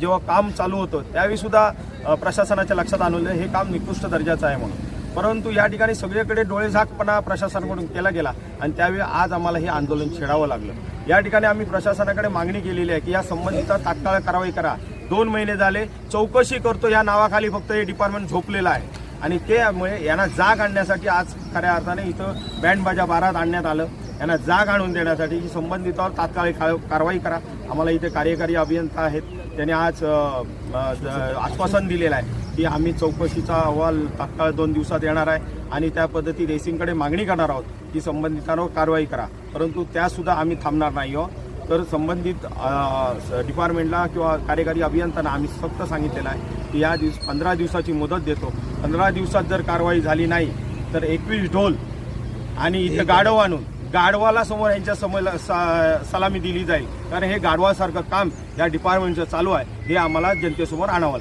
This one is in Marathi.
जेव्हा काम चालू होतं त्यावेळी सुद्धा प्रशासनाच्या लक्षात आणलं हे काम निकृष्ट दर्जाचं आहे म्हणून. परंतु या ठिकाणी सगळीकडे डोळेझाकपणा प्रशासनाकडून केला गेला आणि त्यावेळी आज आम्हाला हे आंदोलन छेडावं लागलं. या ठिकाणी आम्ही प्रशासनाकडे मागणी केलेली आहे की या संबंधित तात्काळ कारवाई करा. दोन महिने झाले चौकशी करतो या नावाखाली फक्त हे डिपार्टमेंट झोपलेलं आहे. आणि त्यामुळे यांना जाग आणण्यासाठी आज खऱ्या अर्थाने इथं बँडबाजा बारात आणण्यात आलं. यांना जाग आणून देण्यासाठी ही संबंधितावर तात्काळ कारवाई करा. आम्हाला इथे कार्यकारी अभियंता आहेत. त्यांनी आज आश्वासन दिलेलं आहे की आम्ही चौकशीचा अहवाल तात्काळ दोन दिवसात येणार आहे आणि त्या पद्धती रेसिंगकडे मागणी करणार आहोत. की संबंधितांवर कारवाई करा. परंतु त्यासुद्धा आम्ही थांबणार नाही आहोत. तर संबंधित डिपार्टमेंटला किंवा कार्यकारी अभियंत्यांना आम्ही फक्त सांगितलेलं आहे की या दिवस पंधरा दिवसाची मुदत देतो. पंधरा दिवसात जर कारवाई झाली नाही तर एकवीस ढोल आणि इथं गाढव आणून गाढवाला समोर यांच्या समोर स- सलामी दिली जाईल. कारण हे गाढवासारखं काम या डिपार्टमेंटचं चालू आहे. हे आम्हाला जनतेसमोर आणावं